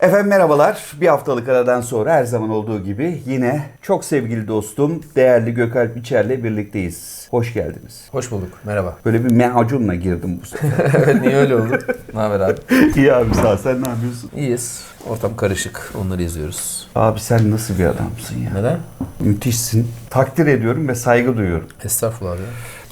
Efendim merhabalar. Bir haftalık aradan sonra her zaman olduğu gibi yine çok sevgili dostum değerli Gökalp İçer'le birlikteyiz. Hoş geldiniz. Hoş bulduk. Merhaba. Böyle bir meacunla girdim bu sefer. evet niye öyle oldu? Ne haber abi? İyi abi sağ ol. Sen ne yapıyorsun? İyiyiz. Ortam karışık. Onları izliyoruz. Abi sen nasıl bir adamsın ya? Neden? Müthişsin. Takdir ediyorum ve saygı duyuyorum. Estağfurullah abi.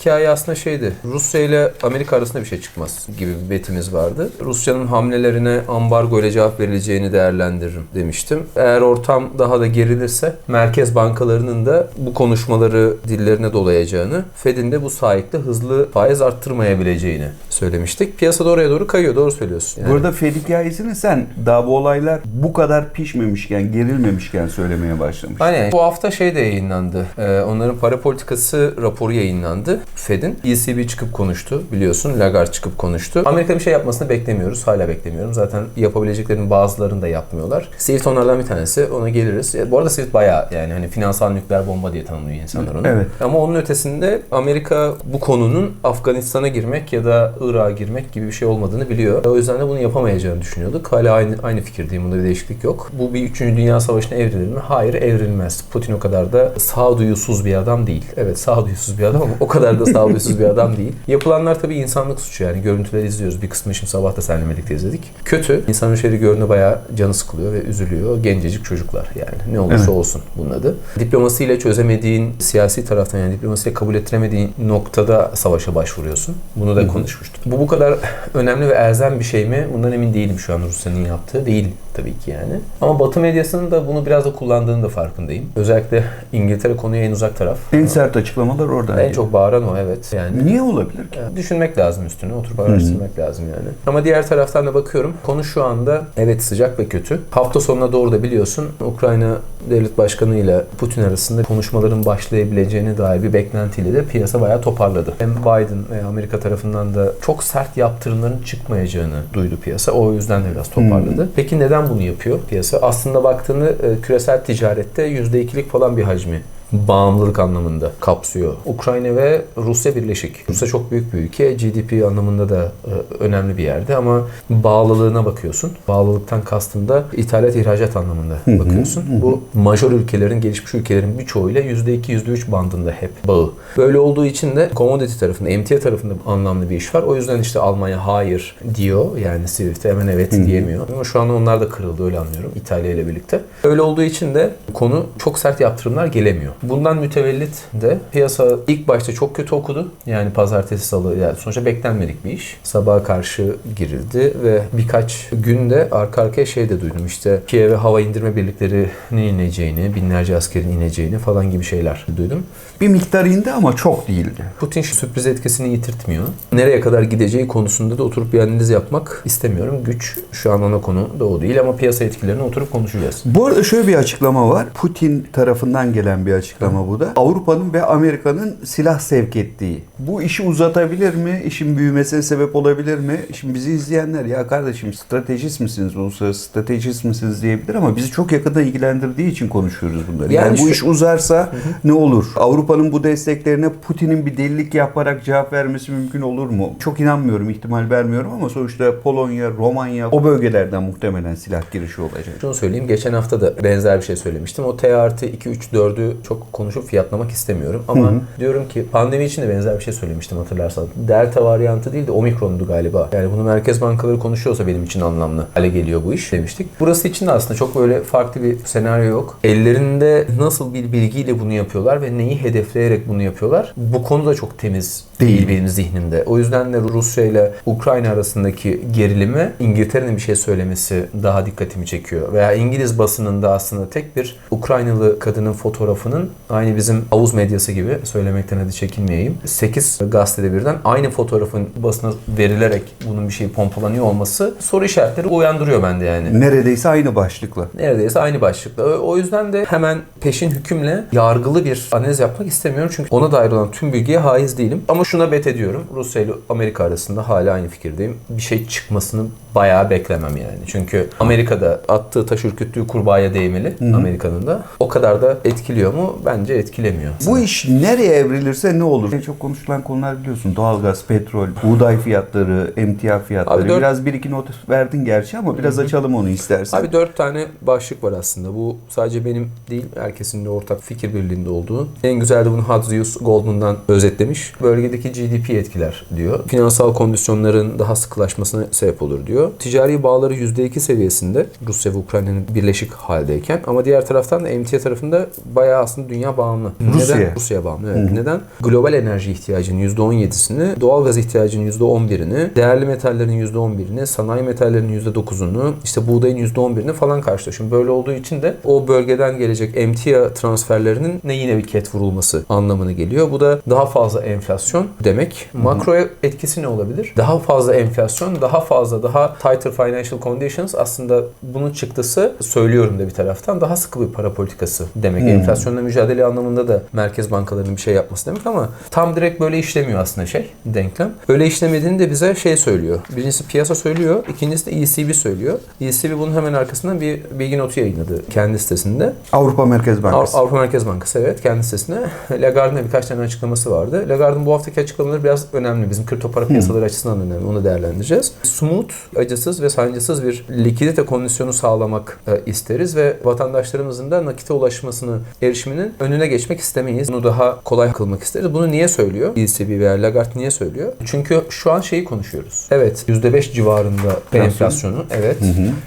Hikaye aslında şeydi. Rusya ile Amerika arasında bir şey çıkmaz gibi bir betimiz vardı. Rusya'nın hamlelerine ambargo ile cevap verileceğini değerlendiririm demiştim. Eğer ortam daha da gerilirse merkez bankalarının da bu konuşmaları dillerine dolayacağını, Fed'in de bu sayede hızlı faiz arttırmayabileceğini söylemiştik. Piyasada oraya doğru kayıyor. Doğru söylüyorsun. Yani. Burada Fed hikayesini sen daha bu olaylar bu kadar pişmemişken, gerilmemişken söylemeye başlamıştın. Aynen. Bu hafta şey de yayınlandı. Ee, onların para politikası raporu yayınlandı. Fed'in. ECB çıkıp konuştu biliyorsun. Lagarde çıkıp konuştu. Amerika bir şey yapmasını beklemiyoruz. Hala beklemiyorum. Zaten yapabileceklerinin bazılarını da yapmıyorlar. Swift onlardan bir tanesi. Ona geliriz. E, Bu arada Swift bayağı yani hani finansal nükleer bomba diye tanımlıyor insanlar onu. Evet. Ama onun ötesinde Amerika bu konunun Afganistan'a girmek ya da Irak'a girmek gibi bir şey olmadığını biliyor. O yüzden de bunu yapamayacağını düşünüyorduk. Hala aynı aynı fikirdeyim. Bunda bir değişiklik yok. Bu bir 3. Dünya Savaşı'na evrilir mi? Hayır evrilmez. Putin o kadar da sağduyusuz bir adam değil. Evet sağduyusuz bir adam ama o kadar da sağduyusuz bir adam değil. Yapılanlar tabii insanlık suçu yani. Görüntüleri izliyoruz. Bir kısmını şimdi sabah da seninle birlikte izledik. Kötü. İnsanın şehri gördüğünde bayağı canı sıkılıyor ve üzülüyor. Gencecik çocuklar yani. Ne olursa Evet. olsun bunun adı. Diplomasiyle çözemediğin siyasi taraftan yani diplomasiyle kabul ettiremediğin noktada savaşa başvuruyorsun. Bunu da konuşmuştuk. Bu bu kadar önemli ve elzem bir şey mi? Bundan emin değilim şu an Rusya'nın yaptığı. Değil tabii ki yani. Ama Batı medyasının da bunu biraz da kullandığını da farkındayım. Özellikle İngiltere konuya en uzak taraf. En sert açıklamalar orada. En çok bağıran o evet. Yani Niye olabilir ki? Düşünmek lazım üstüne, oturup araştırmak lazım yani. Ama diğer taraftan da bakıyorum, konu şu anda evet sıcak ve kötü. Hafta sonuna doğru da biliyorsun Ukrayna Devlet Başkanı ile Putin arasında konuşmaların başlayabileceğine dair bir beklentiyle de piyasa bayağı toparladı. Hem Biden ve Amerika tarafından da çok sert yaptırımların çıkmayacağını duydu piyasa. O yüzden de biraz toparladı. Peki neden bunu yapıyor piyasa? Aslında baktığında e, küresel ticarette %2'lik falan bir hacmi bağımlılık anlamında kapsıyor. Ukrayna ve Rusya birleşik. Rusya çok büyük bir ülke. GDP anlamında da e, önemli bir yerde ama bağlılığına bakıyorsun. Bağlılıktan kastım da ithalat ihracat anlamında bakıyorsun. Bu major ülkelerin, gelişmiş ülkelerin birçoğuyla %2 %3 bandında hep bağı. Böyle olduğu için de commodity tarafında, emtia tarafında anlamlı bir iş var. O yüzden işte Almanya hayır diyor. Yani Swift'e hemen evet diyemiyor. Ama şu an onlar da kırıldı öyle anlıyorum İtalya ile birlikte. Öyle olduğu için de konu çok sert yaptırımlar gelemiyor. Bundan mütevellit de piyasa ilk başta çok kötü okudu. Yani pazartesi salı yani sonuçta beklenmedik bir iş. Sabaha karşı girildi ve birkaç günde arka arkaya şey de duydum işte Kiev'e hava indirme birliklerinin ineceğini, binlerce askerin ineceğini falan gibi şeyler duydum. Bir miktar indi ama çok değildi. Putin sürpriz etkisini yitirtmiyor. Nereye kadar gideceği konusunda da oturup bir analiz yapmak istemiyorum. Güç şu an ana konu da o değil ama piyasa etkilerini oturup konuşacağız. Bu arada şöyle bir açıklama var. Putin tarafından gelen bir açıklama bu da. Avrupa'nın ve Amerika'nın silah sevk ettiği. Bu işi uzatabilir mi? İşin büyümesine sebep olabilir mi? Şimdi bizi izleyenler ya kardeşim stratejist misiniz? Uluslararası stratejist misiniz diyebilir ama bizi çok yakında ilgilendirdiği için konuşuyoruz bunları. Yani, Yani bu iş uzarsa ne olur? Avrupa'nın bu desteklerine Putin'in bir delilik yaparak cevap vermesi mümkün olur mu? Çok inanmıyorum, ihtimal vermiyorum ama sonuçta Polonya, Romanya o bölgelerden muhtemelen silah girişi olacak. Şunu söyleyeyim. Geçen hafta da benzer bir şey söylemiştim. O T artı 2, 3, 4'ü çok konuşup fiyatlamak istemiyorum. Ama diyorum ki pandemi için de benzer bir şey söylemiştim hatırlarsan. Delta varyantı değil de omikrondu galiba. Yani bunu merkez bankaları konuşuyorsa benim için anlamlı hale geliyor bu iş demiştik. Burası için de aslında çok böyle farklı bir senaryo yok. Ellerinde nasıl bir bilgiyle bunu yapıyorlar ve neyi hedefleyerek bunu yapıyorlar? Bu konu da çok temiz değil benim zihnimde. O yüzden de Rusya ile Ukrayna arasındaki gerilime İngiltere'nin bir şey söylemesi daha dikkatimi çekiyor. Veya İngiliz basınında aslında tek bir Ukraynalı kadının fotoğrafının aynı bizim havuz medyası gibi söylemekten hadi çekinmeyeyim. 8 gazetede birden aynı fotoğrafın basına verilerek bunun bir şey pompalanıyor olması soru işaretleri uyandırıyor bende yani. Neredeyse aynı başlıkla. Neredeyse aynı başlıkla. O yüzden de hemen peşin hükümle yargılı bir analiz yapmak istemiyorum. Çünkü ona dair olan tüm bilgiye haiz değilim. Ama şuna bet ediyorum. Rusya ile Amerika arasında hala aynı fikirdeyim. Bir şey çıkmasını bayağı beklemem yani. Çünkü Amerika'da attığı taş ürküttüğü kurbağaya değmeli Amerika'nın da. O kadar da etkiliyor mu bence etkilemiyor. Bu iş nereye evrilirse ne olur? En çok konuşulan konular biliyorsun. Doğalgaz, petrol, buğday fiyatları, emtia fiyatları. Abi dört- Biraz bir iki not verdin gerçi ama biraz açalım onu istersen. Abi dört tane başlık var aslında. Bu sadece benim değil, herkesin de ortak fikir birliğinde olduğu. En güzel de bunu Hadrius Goldman'dan özetlemiş. Bölgedeki GDP etkiler diyor. Finansal kondisyonların daha sıkılaşmasına sebep olur diyor. Ticari bağları %2 seviyesinde Rusya ve Ukrayna'nın birleşik haldeyken ama diğer taraftan da emtia tarafında bayağı aslında dünya bağımlı. Rusya'ya. Neden? Rusya'ya bağımlı. Evet. Neden? Global enerji ihtiyacının %17'sini, doğal gaz ihtiyacının %11'ini, değerli metallerin %11'ini, sanayi metallerinin %9'unu, işte buğdayın %11'ini falan karşılıyor. Şimdi böyle olduğu için de o bölgeden gelecek emtia transferlerinin ne yine bir ket vurulması anlamına geliyor. Bu da daha fazla enflasyon demek. Makro etkisi ne olabilir? Daha fazla enflasyon, daha fazla daha tighter financial conditions aslında bunun çıktısı söylüyorum da bir taraftan daha sıkı bir para politikası demek. Enflasyonla mücadele anlamında da merkez bankalarının bir şey yapması demek ama tam direkt böyle işlemiyor aslında şey denklem. Öyle işlemediğini de bize şey söylüyor. Birincisi piyasa söylüyor, ikincisi de ECB söylüyor. ECB bunun hemen arkasından bir bilgi notu yayınladı kendi sitesinde. Avrupa Merkez Bankası. Av- Avrupa Merkez Bankası evet kendi sitesinde. Lagarde'ın birkaç tane açıklaması vardı. Lagarde'ın bu haftaki açıklamaları biraz önemli. Bizim kripto para piyasaları açısından önemli. Onu değerlendireceğiz. Smooth, acısız ve sancısız bir likidite kondisyonu sağlamak e, isteriz ve vatandaşlarımızın da nakite ulaşmasını, erişiminin önüne geçmek istemeyiz. Bunu daha kolay kılmak isteriz. Bunu niye söylüyor? ECB veya Lagarde niye söylüyor? Çünkü şu an şeyi konuşuyoruz. Evet %5 civarında enflasyonu. Evet.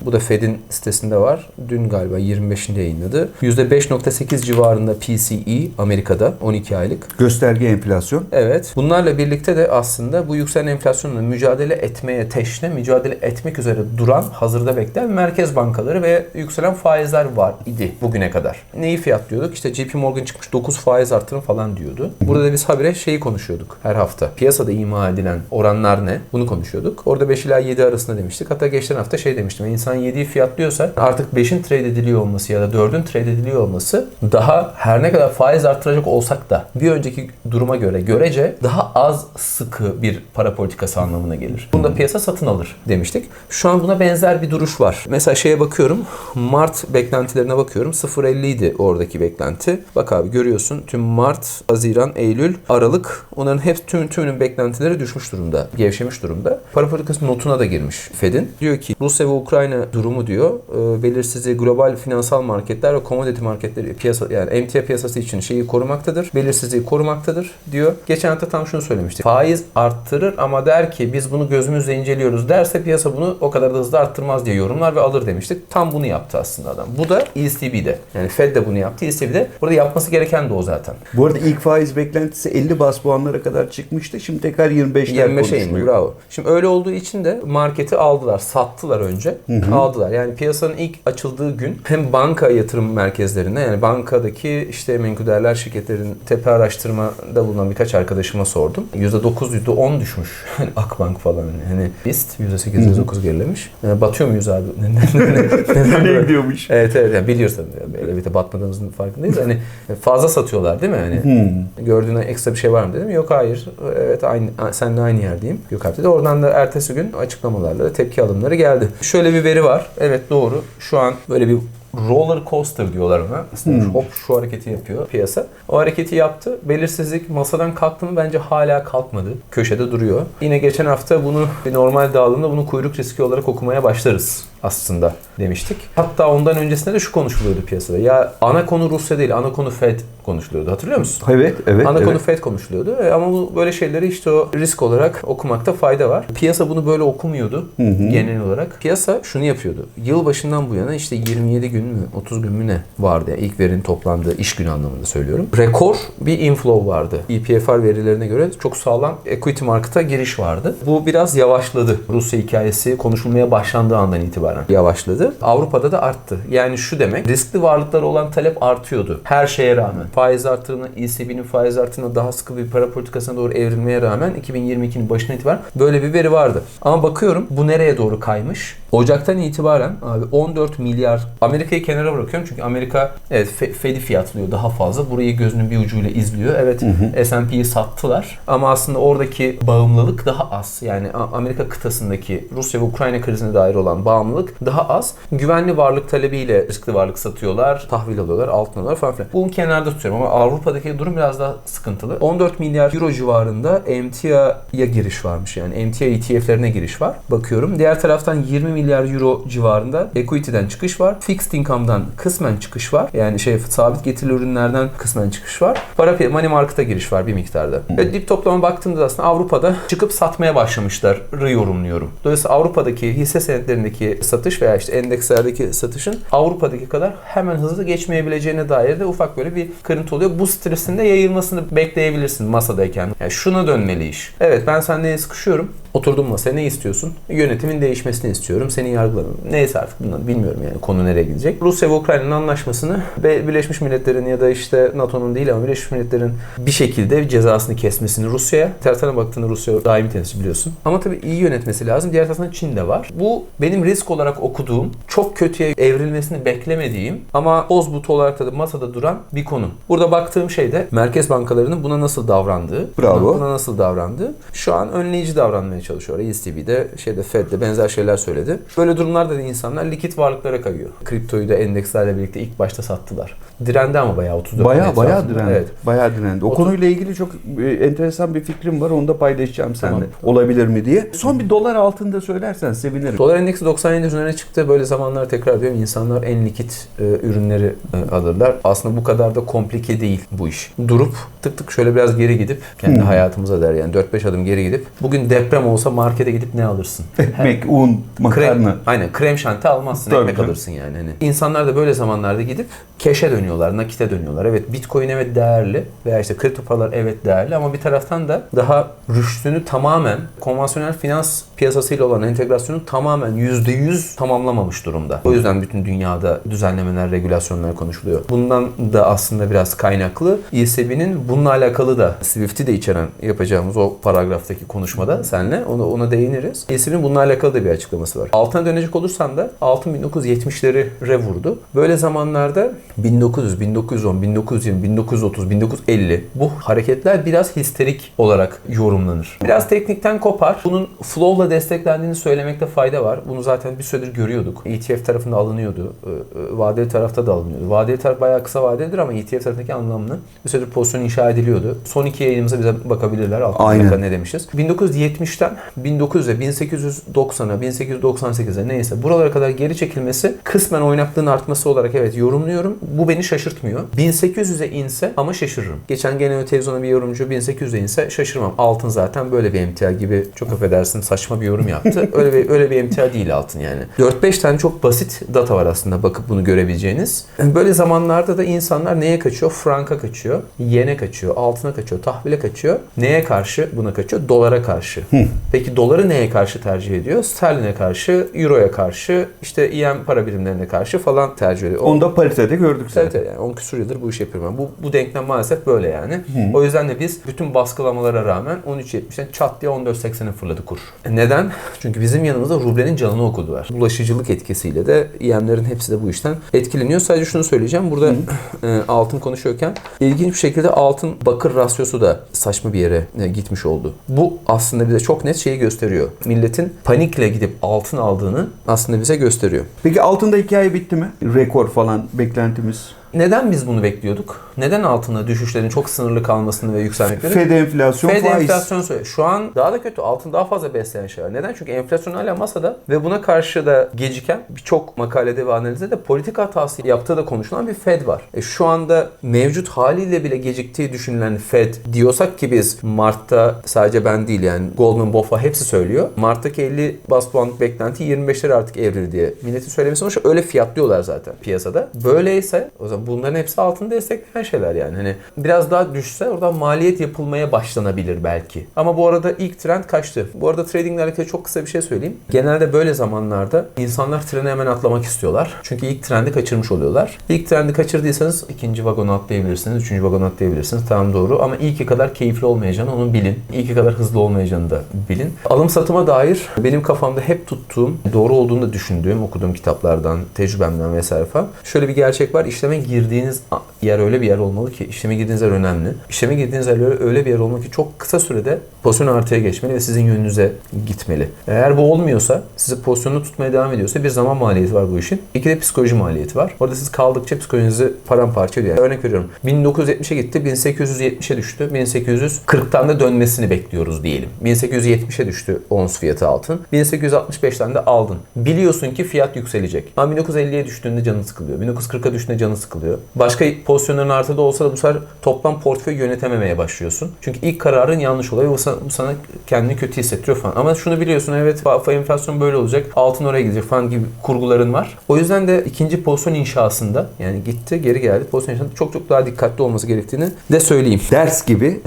Bu da Fed'in sitesinde var. Dün galiba 25'inde yayınladı. %5.8 civarında PCE Amerika'da 12 aylık. Gösterge enflasyon. Evet. Bunlarla birlikte de aslında bu yükselen enflasyonla mücadele etmeye teşne, mücadele etmek üzere duran, hazırda bekleyen merkez bankaları ve yükselen faizler var idi bugüne kadar. Neyi fiyatlıyorduk? İşte JP Morgan çıkmış 9 faiz artırın falan diyordu. Burada da biz habire şeyi konuşuyorduk her hafta. Piyasada ima edilen oranlar ne? Bunu konuşuyorduk. Orada 5 ila 7 arasında demiştik. Hatta geçen hafta şey demiştim. İnsan 7'yi fiyatlıyorsa artık 5'in trade ediliyor olması ya da 4'ün trade ediliyor olması daha her ne kadar faiz arttıracak olsak da bir önceki duruma göre görece daha az sıkı bir para politikası anlamına gelir. Bunu da piyasa satın alır demiştik. Şu an buna benzer bir duruş var. Mesela şeye bakıyorum. Mart beklentilerine bakıyorum. 0.50 idi oradaki beklenti. Bak abi görüyorsun tüm Mart, Haziran, Eylül, Aralık onların hep tüm tümünün beklentileri düşmüş durumda. Gevşemiş durumda. Para politikası notuna da girmiş Fed'in. Diyor ki Rusya ve Ukrayna durumu diyor e, belirsizliği global finansal marketler ve commodity marketleri piyasa yani emtia piyasası için şeyi korumaktadır. Belirsizliği korumaktadır diyor. Geçen hafta tam şunu söylemiştik. Faiz arttırır ama der ki biz bunu gözümüzle inceliyoruz derse piyasa bunu o kadar da hızlı arttırmaz diye yorumlar ve alır demiştik. Tam bunu yaptı aslında adam. Bu da ECB'de. Yani Fed de bunu yaptı. ECB'de. Burada yapması gereken de o zaten. Bu arada ilk faiz beklentisi 50 bas puanlara kadar çıkmıştı. Şimdi tekrar 25'ler 25'e indi bravo. Şimdi öyle olduğu için de marketi aldılar, sattılar önce. Aldılar. Yani piyasanın ilk açıldığı gün hem banka yatırım merkezlerinde yani bankadaki işte menkul değerler şirketlerin tepe araştırmada bulunan birkaç arkadaşıma sordum. %9, %10 düşmüş. Hani Akbank falan hani BIST %8, %9 gerilemiş. Yani batıyor muyuz abi? Böyle? gidiyormuş? Evet evet yani biliyorsun böyle bir de batmadığımızın farkındayız. Hani fazla satıyorlar değil mi? Hani gördüğün ekstra bir şey var mı dedim. Yok hayır. Evet aynı seninle aynı yerdeyim. Yok abi dedi. Oradan da ertesi gün açıklamalarla tepki alımları geldi. Şöyle bir veri var. Evet doğru. Şu an böyle bir roller coaster diyorlar ona. Aslında hop şu hareketi yapıyor piyasa. O hareketi yaptı. Belirsizlik masadan kalktı mı bence hala kalkmadı. Köşede duruyor. Yine geçen hafta bunu bir normal dağılımda bunu kuyruk riski olarak okumaya başlarız aslında demiştik. Hatta ondan öncesinde de şu konuşuluyordu piyasada. Ya ana konu Rusya değil, ana konu Fed konuşuluyordu. Hatırlıyor musun? Evet, evet. Ana evet. konu Fed konuşuluyordu. E, Ama bu böyle şeyleri işte o risk olarak okumakta fayda var. Piyasa bunu böyle okumuyordu genel olarak. Piyasa şunu yapıyordu. Yıl başından bu yana işte 27 gün mü 30 gün mü ne vardı yani ilk verinin toplandığı iş günü anlamında söylüyorum. Rekor bir inflow vardı. EPFR verilerine göre çok sağlam equity market'a giriş vardı. Bu biraz yavaşladı. Rusya hikayesi konuşulmaya başlandığı andan itibaren yavaşladı. Avrupa'da da arttı. Yani şu demek riskli varlıklara olan talep artıyordu. Her şeye rağmen. Faiz artırımına, ECB'nin faiz artırımına daha sıkı bir para politikasına doğru evrilmeye rağmen 2022'nin başına itibaren böyle bir veri vardı. Ama bakıyorum bu nereye doğru kaymış? Ocaktan itibaren abi 14 milyar Amerika Amerika'yı kenara bırakıyorum çünkü Amerika evet Fe- Fed'i fiyatlıyor daha fazla. Burayı gözünün bir ucuyla izliyor. Evet S&P'yi sattılar ama aslında oradaki bağımlılık daha az. Yani Amerika kıtasındaki Rusya ve Ukrayna krizine dair olan bağımlılık daha az. Güvenli varlık talebiyle riskli varlık satıyorlar, tahvil alıyorlar, altın alıyorlar falan filan. Bunu kenarda tutuyorum ama Avrupa'daki durum biraz daha sıkıntılı. 14 milyar euro civarında emtiaya giriş varmış yani. Emtia ETF'lerine giriş var. Bakıyorum. Diğer taraftan 20 milyar euro civarında equity'den çıkış var. Fixed income'dan kısmen çıkış var. Yani şey sabit getirili ürünlerden kısmen çıkış var. Para money market'a giriş var bir miktarda. Ve dip toplama baktığımda da aslında Avrupa'da çıkıp satmaya başlamışlar yorumluyorum. Dolayısıyla Avrupa'daki hisse senetlerindeki satış veya işte endekslerdeki satışın Avrupa'daki kadar hemen hızlı geçmeyebileceğine dair de ufak böyle bir kırıntı oluyor. Bu stresin de yayılmasını bekleyebilirsin masadayken. Yani şuna dönmeli iş. Evet ben seninle sıkışıyorum. Oturdum masaya ne istiyorsun? Yönetimin değişmesini istiyorum. Seni yargılamam. Neyse artık bunları bilmiyorum yani konu nereye gidecek. Rusya ve Ukrayna'nın anlaşmasını ve Birleşmiş Milletler'in ya da işte NATO'nun değil ama Birleşmiş Milletler'in bir şekilde cezasını kesmesini Rusya'ya. Tarafa baktığında Rusya daimi temsil biliyorsun. Ama tabii iyi yönetmesi lazım. Diğer taraftan Çin de var. Bu benim risk olarak okuduğum, çok kötüye evrilmesini beklemediğim ama boz butu olarak da masada duran bir konu. Burada baktığım şey de merkez bankalarının buna nasıl davrandığı. Bravo. Buna, nasıl davrandığı. Şu an önleyici davranmaya çalışıyor. ECB'de, şeyde Fed'de benzer şeyler söyledi. Böyle durumlarda da insanlar likit varlıklara kayıyor. Kriptoyu da endekslerle birlikte ilk başta sattılar. Direndi ama bayağı 34 Bayağı bayağı direndi. Evet. Bayağı direndi. O Otur- konuyla ilgili çok e, enteresan bir fikrim var. Onu da paylaşacağım seninle. Tamam. Olabilir mi diye. Son bir dolar altında söylersen sevinirim. Dolar endeksi 97 üzerine çıktı. Böyle zamanlar tekrar diyorum insanlar en likit e, ürünleri e, alırlar. Aslında bu kadar da komplike değil bu iş. Durup tık tık şöyle biraz geri gidip kendi Hmm. hayatımıza der yani 4-5 adım geri gidip bugün deprem olsa markete gidip ne alırsın? Ekmek, un, makarna. Krem, aynen krem şanti almazsın Tabii ekmek canım. alırsın yani. Hani insanlar da böyle zamanlarda gidip keşe dönüyorlar, nakite dönüyorlar. Evet bitcoin evet değerli veya işte kripto paralar evet değerli ama bir taraftan da daha rüştünü tamamen konvansiyonel finans piyasasıyla olan entegrasyonu tamamen %100 tamamlamamış durumda. O yüzden bütün dünyada düzenlemeler, regülasyonlar konuşuluyor. Bundan da aslında biraz kaynaklı ECB'nin bununla alakalı da Swift'i de içeren yapacağımız o paragraftaki konuşmada senle ona, ona değiniriz. ECB'nin bununla alakalı da bir açıklaması var. Altına dönecek olursan da altın 1970'lere vurdu. Böyle zamanlarda 1900, 1910, 1920, 1930, 1950 bu hareketler biraz histerik olarak yorumlanır. Biraz teknikten kopar. Bunun flow'la desteklendiğini söylemekte fayda var. Bunu zaten bir süredir görüyorduk. ETF tarafında alınıyordu. Ee, e, Vadeli tarafta da alınıyordu. Vadeli taraf bayağı kısa vadelidir ama ETF tarafındaki anlamlı. Bir süredir pozisyon inşa ediliyordu. Son iki yayınımıza bize bakabilirler. Altına Aynen. ne demişiz. 1970'ten 1900'e, 1890'a, 1898'e neyse buralara kadar geri çekilmesi kısmen oynaklığın artması olarak evet yorumluyorum. Bu beni şaşırtmıyor. 1800'e inse ama şaşırırım. Geçen gene televizyona bir yorumcu 1800'e inse şaşırmam. Altın zaten böyle bir emtia gibi çok affedersin saçma bir yorum yaptı. öyle bir öyle bir emtia değil altın yani. 4-5 tane çok basit data var aslında bakıp bunu görebileceğiniz. Böyle zamanlarda da insanlar neye kaçıyor? Franka kaçıyor, yene kaçıyor, altına kaçıyor, tahvile kaçıyor. Neye karşı buna kaçıyor? Dolara karşı. Peki doları neye karşı tercih ediyor? Sterline karşı, euroya karşı, işte EM para birimlerine karşı falan tercih ediyor. Onu da paritede gördük Evet, zaten. evet yani 10 küsur yıldır bu işi yapıyorum ben. Bu, bu denklem maalesef böyle yani. O yüzden de biz bütün baskılamalara rağmen 13.70'den çat diye 14.80'e fırladı kur. E Neden? Çünkü bizim yanımızda rublenin canını okudular. Bulaşıcılık etkisiyle de EM'lerin hepsi de bu işten etkileniyor. Sadece şunu söyleyeceğim. Burada e, altın konuşuyorken ilginç bir şekilde altın bakır rasyosu da saçma bir yere e, gitmiş oldu. Bu aslında bize çok net şeyi gösteriyor. Milletin panikle gidip altın aldığını aslında bize gösteriyor. Peki altında hikaye bitti mi? Rekor falan beklentimiz. Neden biz bunu bekliyorduk? Neden altında düşüşlerin çok sınırlı kalmasını ve yükselmek bekliyorduk? Fed enflasyon, Fed faiz. enflasyon söylüyor. Şu an daha da kötü. Altın daha fazla besleyen şey var. Neden? Çünkü enflasyon hala masada ve buna karşı da geciken birçok makalede ve analizde de politik hatası yaptığı da konuşulan bir Fed var. E şu anda mevcut haliyle bile geciktiği düşünülen Fed diyorsak ki biz Mart'ta sadece ben değil yani Goldman, BOFA hepsi söylüyor. Mart'taki 50 bas puanlık beklenti 25'lere artık evrildi diye. Milletin söylemesi sonuçta öyle fiyatlıyorlar zaten piyasada. Böyleyse o zaman Bunların hepsi altını destekleyen şeyler yani. Hani biraz daha düşse oradan maliyet yapılmaya başlanabilir belki. Ama bu arada ilk trend kaçtı. Bu arada tradingle alakalı çok kısa bir şey söyleyeyim. Genelde böyle zamanlarda insanlar trene hemen atlamak istiyorlar. Çünkü ilk trendi kaçırmış oluyorlar. İlk trendi kaçırdıysanız ikinci vagona atlayabilirsiniz, üçüncü vagona atlayabilirsiniz. Tamam doğru ama ilki kadar keyifli olmayacağını onu bilin. İlki kadar hızlı olmayacağını da bilin. Alım satıma dair benim kafamda hep tuttuğum, doğru olduğunu da düşündüğüm, okuduğum kitaplardan, tecrübemden vesaire falan. Şöyle bir gerçek var. İşleme girdiğiniz yer öyle bir yer olmalı ki işleme girdiğiniz yer önemli. İşleme girdiğiniz yer öyle- bir yer olmalı ki çok kısa sürede pozisyon artıya geçmeli ve sizin yönünüze gitmeli. Eğer bu olmuyorsa, sizi pozisyonda tutmaya devam ediyorsa bir zaman maliyeti var bu işin. İki de psikoloji maliyeti var. Orada siz kaldıkça psikolojinizi paramparça ediyor. Yani örnek veriyorum. 1970'e gitti, 1870'e düştü. 1840'tan da dönmesini bekliyoruz diyelim. 1870'e düştü ons fiyatı altın. 1865'ten de aldın. Biliyorsun ki fiyat yükselecek. Ama 1950'ye düştüğünde canın sıkılıyor. 1940'a düştüğünde canın sıkılıyor. Başka pozisyonların artıda olsa da bu sefer toplam portföy yönetememeye başlıyorsun. Çünkü ilk kararın yanlış oluyor ve bu sana, bu sana kendini kötü hissettiriyor falan. Ama şunu biliyorsun evet fa- fa- enflasyon böyle olacak. Altın oraya gidecek falan gibi kurguların var. O yüzden de ikinci pozisyon inşasında yani gitti geri geldi pozisyon inşasında çok çok daha dikkatli olması gerektiğini de söyleyeyim. Ders gibi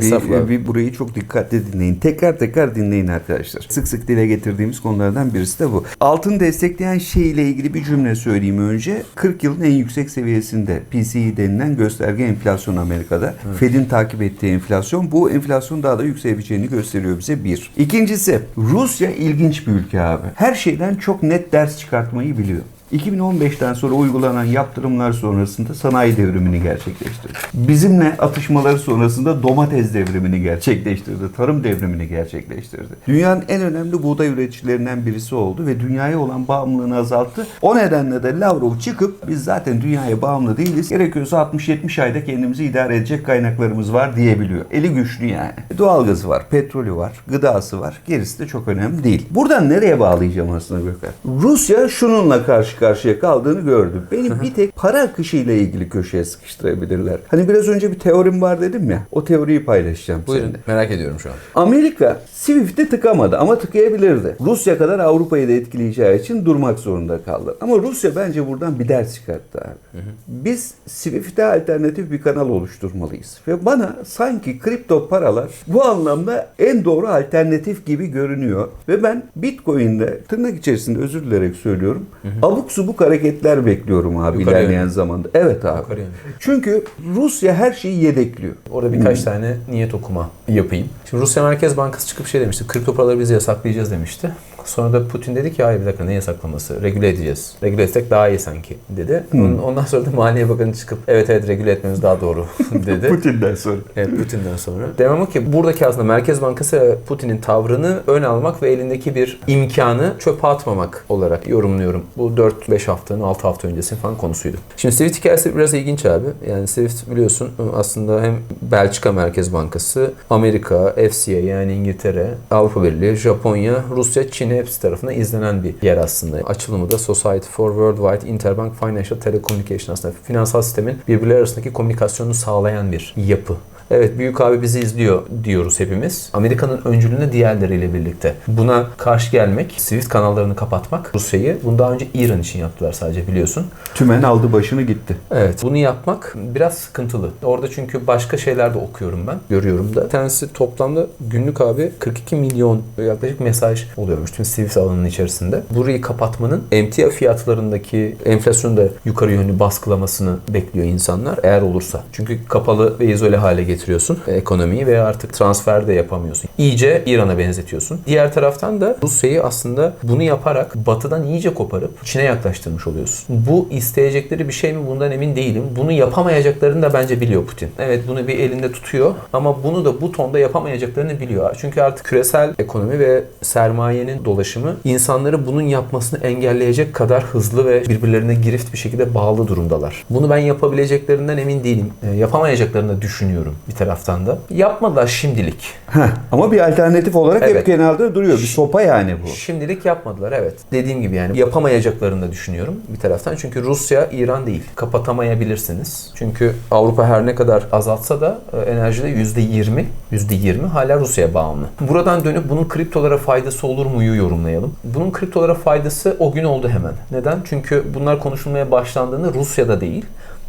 bir, bir burayı çok dikkatli dinleyin. Tekrar tekrar dinleyin arkadaşlar. Sık sık dile getirdiğimiz konulardan birisi de bu. Altın destekleyen şey ile ilgili bir cümle söyleyeyim önce. 40 yılın en yüksek seviyesinde PCE denilen gösterge enflasyon Amerika'da. Fed'in takip ettiği enflasyon. Bu enflasyon daha da yükselebileceğini gösteriyor bize bir. İkincisi Rusya ilginç bir ülke abi. Her şeyden çok net ders çıkartmayı biliyor. 2015'ten sonra uygulanan yaptırımlar sonrasında sanayi devrimini gerçekleştirdi. Bizimle atışmaları sonrasında domates devrimini gerçekleştirdi. Tarım devrimini gerçekleştirdi. Dünyanın en önemli buğday üreticilerinden birisi oldu ve dünyaya olan bağımlılığını azalttı. O nedenle de Lavrov çıkıp biz zaten dünyaya bağımlı değiliz. Gerekiyorsa 60-70 ayda kendimizi idare edecek kaynaklarımız var diyebiliyor. Eli güçlü yani. Doğalgazı var, petrolü var, gıdası var. Gerisi de çok önemli değil. Buradan nereye bağlayacağım aslında Gökhan? Rusya şununla karşı karşıya kaldığını gördüm. Benim bir tek para akışıyla ilgili köşeye sıkıştırabilirler. Hani biraz önce bir teorim var dedim ya. O teoriyi paylaşacağım Buyurun seninle. merak ediyorum şu an. Amerika Swift'i tıkamadı ama tıkayabilirdi. Rusya kadar Avrupa'yı da etkileyeceği için durmak zorunda kaldı. Ama Rusya bence buradan bir ders çıkarttı abi. Biz Swift'e alternatif bir kanal oluşturmalıyız. Ve bana sanki kripto paralar bu anlamda en doğru alternatif gibi görünüyor. Ve ben Bitcoin'de tırnak içerisinde özür dilerek söylüyorum. Abuk subuk hareketler bekliyorum abi Yukarı ilerleyen yönlü. zamanda. Evet abi. Yukarı yönlü. Çünkü Rusya her şeyi yedekliyor. Orada birkaç tane niyet okuma yapayım. Şimdi Rusya Merkez Bankası çıkıp şey demişti. Kripto paraları biz yasaklayacağız demişti. Sonra da Putin dedi ki hayır bir dakika ne yasaklaması? Regüle edeceğiz. Regüle etsek daha iyi sanki dedi. On- Ondan sonra da Maliye Bakanı çıkıp evet evet regüle etmemiz daha doğru dedi. Putin'den sonra. Evet Putin'den sonra. Demem o ki buradaki aslında Merkez Bankası ve Putin'in tavrını ön almak ve elindeki bir imkanı çöpe atmamak olarak yorumluyorum. Bu 4-5 haftanın 6 hafta öncesi falan konusuydu. Şimdi Swift hikayesi biraz ilginç abi. Yani Swift biliyorsun aslında hem Belçika Merkez Bankası, Amerika, FCA yani İngiltere, Avrupa Birliği, Japonya, Rusya, Çin hepsi tarafından izlenen bir yer aslında. Açılımı da Society for Worldwide Interbank Financial Telecommunication aslında finansal sistemin birbirleri arasındaki komünikasyonu sağlayan bir yapı. Evet büyük abi bizi izliyor diyoruz hepimiz. Amerika'nın öncülüğünde diğerleriyle birlikte. Buna karşı gelmek, Swift kanallarını kapatmak Rusya'yı bunu daha önce İran için yaptılar sadece biliyorsun. Tümen aldı başını gitti. Evet. Bunu yapmak biraz sıkıntılı. Orada çünkü başka şeyler de okuyorum ben. Görüyorum da. Bir tanesi toplamda günlük abi 42 milyon yaklaşık mesaj oluyormuş tüm Swift alanının içerisinde. Burayı kapatmanın emtia fiyatlarındaki enflasyonu da yukarı yönlü baskılamasını bekliyor insanlar eğer olursa. Çünkü kapalı ve izole hale getiriyorsun ekonomiyi ve artık transfer de yapamıyorsun. İyice İran'a benzetiyorsun. Diğer taraftan da Rusya'yı aslında bunu yaparak batıdan iyice koparıp Çin'e yaklaştırmış oluyorsun. Bu isteyecekleri bir şey mi bundan emin değilim. Bunu yapamayacaklarını da bence biliyor Putin. Evet bunu bir elinde tutuyor ama bunu da bu tonda yapamayacaklarını biliyor. Çünkü artık küresel ekonomi ve sermayenin dolaşımı insanları bunun yapmasını engelleyecek kadar hızlı ve birbirlerine girift bir şekilde bağlı durumdalar. Bunu ben yapabileceklerinden emin değilim. E, yapamayacaklarını da düşünüyorum bir taraftan da. Yapmadılar şimdilik. Heh, ama bir alternatif olarak hep Evet. kenarda duruyor. Bir sopa yani bu. Şimdilik yapmadılar evet. Dediğim gibi yani yapamayacaklarını da düşünüyorum bir taraftan. Çünkü Rusya İran değil. Kapatamayabilirsiniz. Çünkü Avrupa her ne kadar azaltsa da e, enerjide %20, %20 hala Rusya'ya bağımlı. Buradan dönüp bunun kriptolara faydası olur muyu yorumlayalım. Bunun kriptolara faydası o gün oldu hemen. Neden? Çünkü bunlar konuşulmaya başlandığında Rusya'da değil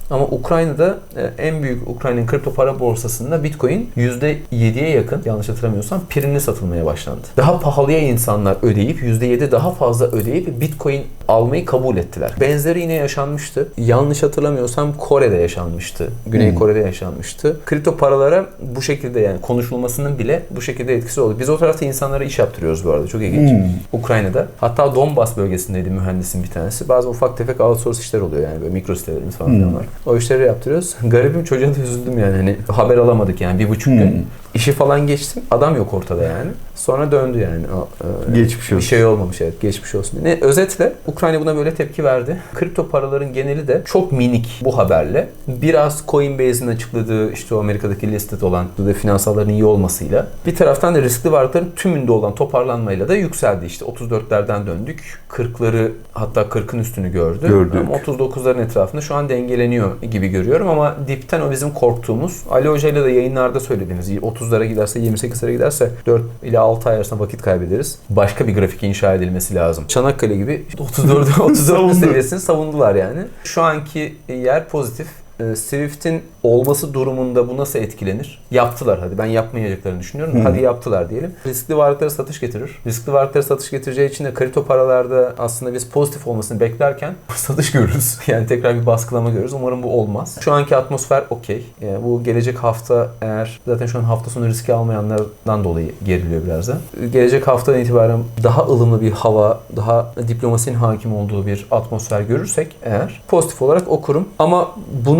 Ama Ukrayna'da e, en büyük Ukrayna'nın kripto para borsasında Bitcoin %7'ye yakın yanlış hatırlamıyorsam primli satılmaya başlandı. Daha pahalıya insanlar ödeyip %7 daha fazla ödeyip Bitcoin almayı kabul ettiler. Benzeri yine yaşanmıştı. Yanlış hatırlamıyorsam Kore'de yaşanmıştı. Güney Hmm. Kore'de yaşanmıştı. Kripto paralara bu şekilde yani konuşulmasının bile bu şekilde etkisi oldu. Biz o tarafta insanlara iş yaptırıyoruz bu arada. Çok ilginç. Hmm. Ukrayna'da. Hatta Donbas bölgesindeydi mühendisin bir tanesi. Bazı ufak tefek outsource işler oluyor yani böyle mikro sitelerimiz falan Hmm. var. O işleri yaptırıyoruz. Garibim çocuğa da üzüldüm yani hani haber alamadık yani bir buçuk Hmm. gün. İşi falan geçtim. Adam yok ortada yani. Sonra döndü yani. O, e, Geçmiş bir olsun. şey olmamış evet geçmiş olsun. Ne özetle Ukrayna buna böyle tepki verdi. Kripto paraların geneli de çok minik bu haberle. Biraz Coinbase'in açıkladığı işte o Amerika'daki listed olan ve finansalların iyi olmasıyla bir taraftan da riskli varlıkların tümünde olan toparlanmayla da yükseldi. İşte 34'lerden döndük. 40'ları hatta 40'ın üstünü gördü. Gördük. Ama 39'ların etrafında şu an dengeleniyor gibi görüyorum ama dipten o bizim korktuğumuz. Ali Hoca ile de yayınlarda söylediğimiz 30'lara giderse 28'lere giderse 4 ile 6 ay arasında vakit kaybederiz. Başka bir grafik inşa edilmesi lazım. Çanakkale gibi 34 34 Savundu. seviyesini savundular yani. Şu anki yer pozitif. Ee, Swift'in olması durumunda bu nasıl etkilenir? Yaptılar hadi. Ben yapmayacaklarını düşünüyorum. Hı. Hadi yaptılar diyelim. Riskli varlıklara satış getirir. Riskli varlıklara satış getireceği için de kripto paralarda aslında biz pozitif olmasını beklerken satış görürüz. Yani tekrar bir baskılama görürüz. Umarım bu olmaz. Şu anki atmosfer okey. Yani bu gelecek hafta eğer zaten şu an hafta sonu riski almayanlardan dolayı geriliyor biraz da. Gelecek haftadan itibaren daha ılımlı bir hava, daha diplomasinin hakim olduğu bir atmosfer görürsek eğer pozitif olarak okurum. Ama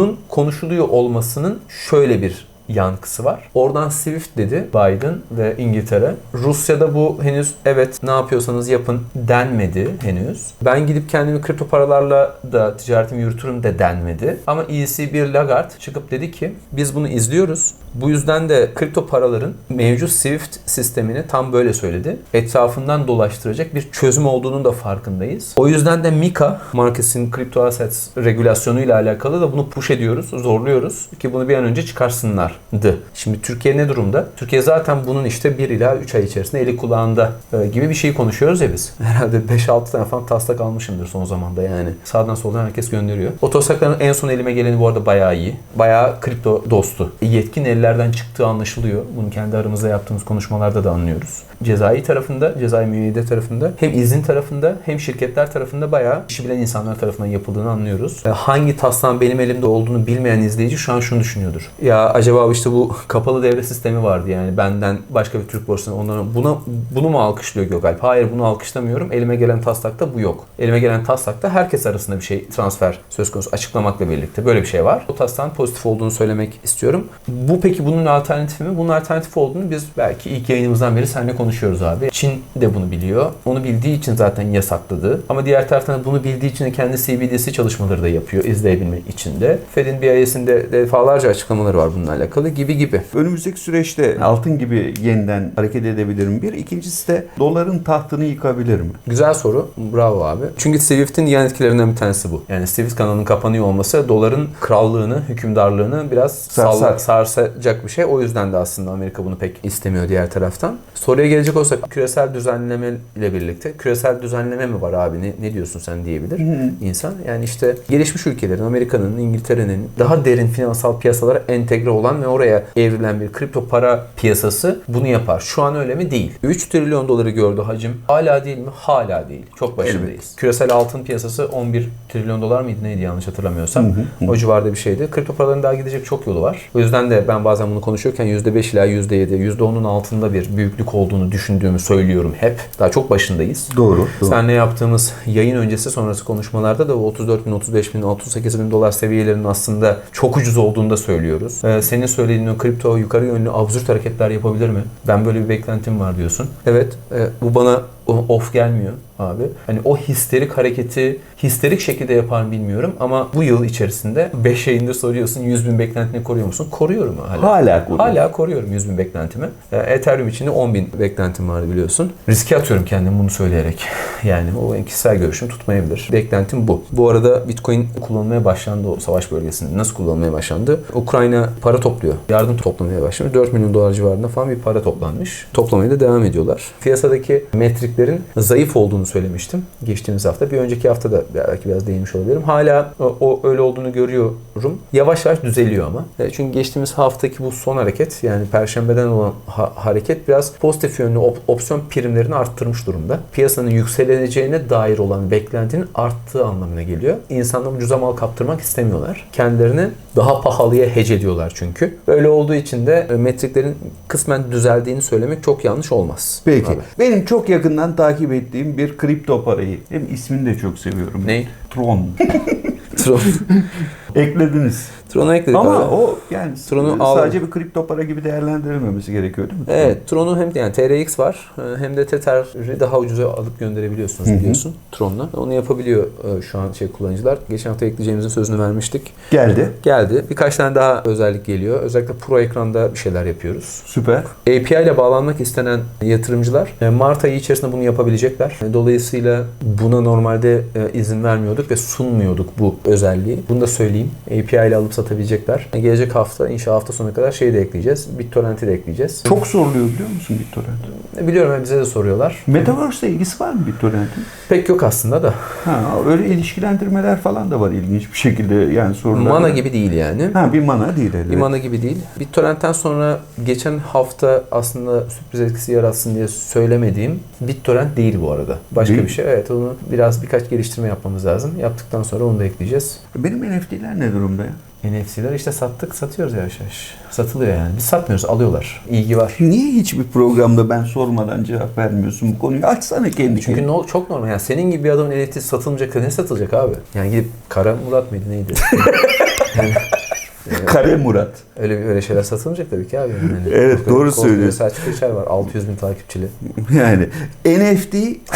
bunun konuşuluyor olmasının şöyle bir yankısı var. Oradan Swift dedi Biden ve İngiltere. Rusya'da bu henüz evet ne yapıyorsanız yapın denmedi henüz. Ben gidip kendimi kripto paralarla da ticaretimi yürütürüm de denmedi. Ama EC1 Lagarde çıkıp dedi ki biz bunu izliyoruz. Bu yüzden de kripto paraların mevcut Swift sistemini tam böyle söyledi. Etrafından dolaştıracak bir çözüm olduğunun da farkındayız. O yüzden de MiCA marketin kripto assets regülasyonu ile alakalı da bunu push ediyoruz, zorluyoruz ki bunu bir an önce çıkarsınlardı. Şimdi Türkiye ne durumda? Türkiye zaten bunun işte 1 ila 3 ay içerisinde eli kulağında e, gibi bir şey konuşuyoruz ya biz. Herhalde 5-6 tane falan taslak almışımdır son zamanda yani. Sağdan soldan herkes gönderiyor. O en son elime geleni bu arada bayağı iyi. Bayağı kripto dostu. Yetkin ellerden çıktığı anlaşılıyor. Bunu kendi aramızda yaptığımız konuşmalarda da anlıyoruz. Cezai tarafında, cezai müeyyide tarafında hem izin tarafında hem şirketler tarafında bayağı işi bilen insanlar tarafından yapıldığını anlıyoruz. E, Hangi taslağın benim elimde olduğunu bilmeyen izleyici şu an şunu düşünüyordur. Ya acaba işte bu kapalı devre sistemi vardı yani benden başka bir Türk borsasına onların buna bunu mu alkışlıyor Gökalp? Hayır bunu alkışlamıyorum. Elime gelen taslakta bu yok. Elime gelen taslakta herkes arasında bir şey transfer söz konusu açıklamakla birlikte böyle bir şey var. O taslağın pozitif olduğunu söylemek istiyorum. Bu peki bunun alternatifi mi? Bunun alternatif olduğunu biz belki ilk yayınımızdan beri seninle konuşuyoruz abi. Çin de bunu biliyor. Onu bildiği için zaten yasakladı. Ama diğer taraftan bunu bildiği için de kendi CBDC çalışmaları da yapıyor izleyebilmek için de. Fed'in BIS'inde defalarca açıklamaları var bununla alakalı gibi gibi. Önümüzdeki süreçte altın gibi yeniden hareket edebilir mi? Bir. İkincisi de doların tahtını yıkabilir mi? Güzel soru. Bravo abi. Çünkü Swift'in yan etkilerinden bir tanesi bu. Yani Swift kanalının kapanıyor olması doların krallığını, hükümdarlığını biraz Sarsar. salla- sarsacak bir şey. O yüzden de aslında Amerika bunu pek istemiyor diğer taraftan. Soruya gelecek olsak küresel düzenleme ile birlikte küresel düzenleme mi var abi ne, ne diyorsun sen diyebilir insan. Yani işte gelişmiş ülkelerin, Amerika'nın, İngiltere'nin daha derin finansal piyasalara entegre olan ve oraya evrilen bir kripto para piyasası bunu yapar. Şu an öyle mi? Değil. 3 trilyon doları gördü hacim. Hala değil mi? Hala değil. Çok başındayız. Küresel altın piyasası 11 trilyon dolar mıydı neydi yanlış hatırlamıyorsam. O civarda bir şeydi. Kripto paraların daha gidecek çok yolu var. O yüzden de ben bazen bunu konuşurken %5 ila %7, %10'un altında bir büyüklük olduğunu düşündüğümü söylüyorum hep. Daha çok başındayız. Doğru. doğru. Senle yaptığımız yayın öncesi sonrası konuşmalarda da o 34 bin, 35 bin, 38 bin dolar seviyelerinin aslında çok ucuz olduğunu da söylüyoruz. Ee, senin söylediğin o kripto yukarı yönlü absürt hareketler yapabilir mi? Ben böyle bir beklentim var diyorsun. Evet, e, bu bana o- of gelmiyor abi. Hani o histerik hareketi histerik şekilde yapar mı bilmiyorum ama bu yıl içerisinde 5 yayındır soruyorsun 100 bin beklentini koruyor musun? Koruyorum hala. Hala koruyor. Hala koruyorum 100 bin beklentimi. E, Ethereum için de 10 bin beklentim vardı biliyorsun. Riske atıyorum kendimi bunu söyleyerek. Yani o kişisel görüşüm tutmayabilir. Beklentim bu. Bu arada Bitcoin kullanılmaya başlandı o savaş bölgesinde. Nasıl kullanılmaya başlandı? Ukrayna para topluyor. Yardım toplamaya başlamış. 4 milyon dolar civarında falan bir para toplanmış. Toplamaya da devam ediyorlar. Piyasadaki metrik metriklerin zayıf olduğunu söylemiştim geçtiğimiz hafta. Bir önceki hafta da belki biraz değinmiş olabilirim. Hala o, o öyle olduğunu görüyorum. Yavaş yavaş düzeliyor ama. E, Çünkü geçtiğimiz haftaki bu son hareket yani perşembeden olan ha- hareket biraz pozitif yönlü op- opsiyon primlerini arttırmış durumda. Piyasanın yükseleceğine dair olan beklentinin arttığı anlamına geliyor. İnsanlar ucuza mal kaptırmak istemiyorlar. Kendilerini daha pahalıya hece ediyorlar çünkü. Böyle olduğu için de e, metriklerin kısmen düzeldiğini söylemek çok yanlış olmaz. Peki. Abi. Benim çok yakından takip ettiğim bir kripto parayı. Hem ismini de çok seviyorum. Ne? Tron. Tron. Eklediniz. Tron'a ekledik Ama abi. o yani Tron'u sadece al- bir kripto para gibi değerlendirilmemesi gerekiyor değil mi? Evet, Tron'u hem yani TRX var e, hem de Tether'i daha ucuza alıp gönderebiliyorsunuz biliyorsun Tron'la. Onu yapabiliyor e, şu an şey kullanıcılar. Geçen hafta ekleyeceğimizin sözünü vermiştik. Geldi. Geldi. Birkaç tane daha özellik geliyor. Özellikle Pro ekranda bir şeyler yapıyoruz. Süper. API ile bağlanmak istenen yatırımcılar e, Mart ayı içerisinde bunu yapabilecekler. E, Dolayısıyla buna normalde e, izin vermiyorduk ve sunmuyorduk bu özelliği. Bunu da söyleyeyim. API ile alıp satabilecekler. Gelecek hafta inşallah hafta sonuna kadar şeyi de ekleyeceğiz. BitTorrent'i de ekleyeceğiz. Çok soruluyor biliyor musun BitTorrent? E, Biliyorum yani bize de soruyorlar. Metaverse'le ilgisi var mı BitTorrent'in? Pek yok aslında da. Ha, öyle ilişkilendirmeler falan da var ilginç bir şekilde yani sorular. Mana gibi değil yani. Ha bir mana değil evet. Bir mana gibi değil. BitTorrent'ten sonra geçen hafta aslında sürpriz etkisi yaratsın diye söylemediğim BitTorrent değil bu arada. Başka Değil. bir şey. Evet onu biraz birkaç geliştirme yapmamız lazım. Yaptıktan sonra onu da ekleyeceğiz. Benim NFT'ler ne durumda ya? NFT'ler işte sattık, satıyoruz yavaş yavaş. Satılıyor yani. Biz satmıyoruz, alıyorlar. İlgi var. Niye hiçbir programda ben sormadan cevap vermiyorsun bu konuyu? Açsana kendi Çünkü no, çok normal. Yani senin gibi bir adamın NFT satılmayacak ne satılacak abi? Yani gidip Kara Murat mıydı neydi? yani, Kare Murat. öyle öyle şeyler satılmayacak tabii ki abi. Yani. Evet, doğru söylüyorsun. Selçuk Geçer var. 600 bin takipçili. Yani NFT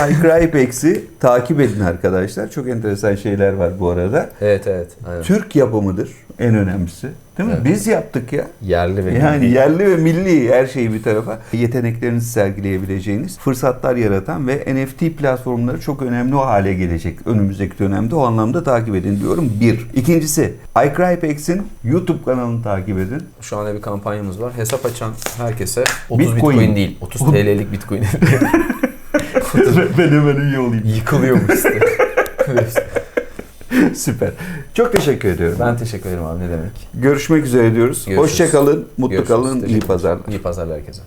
iCrypex'i takip edin arkadaşlar. Çok enteresan şeyler var bu arada. Evet evet. Aynen. Türk yapımıdır en önemlisi. Değil mi? Evet. Biz yaptık ya. Yerli ve Yani milli. yerli ve milli her şeyi bir tarafa yeteneklerinizi sergileyebileceğiniz fırsatlar yaratan ve NFT platformları çok önemli o hale gelecek önümüzdeki dönemde. O anlamda takip edin diyorum. Bir. İkincisi iCrypex'in YouTube kanalını takip edin. Şu anda bir kampanyamız var. Hesap açan herkese 30 Bitcoin. Bitcoin, değil, 30 TL'lik Bitcoin ben hemen üye olayım. yıkılıyormuş işte. Süper. Çok teşekkür ediyorum. ben teşekkür ederim abi ne demek. Görüşmek üzere diyoruz. Görüşürüz. Hoşça kalın, mutlu Görüşürüz. kalın, iyi pazarlar. İyi pazarlar herkese.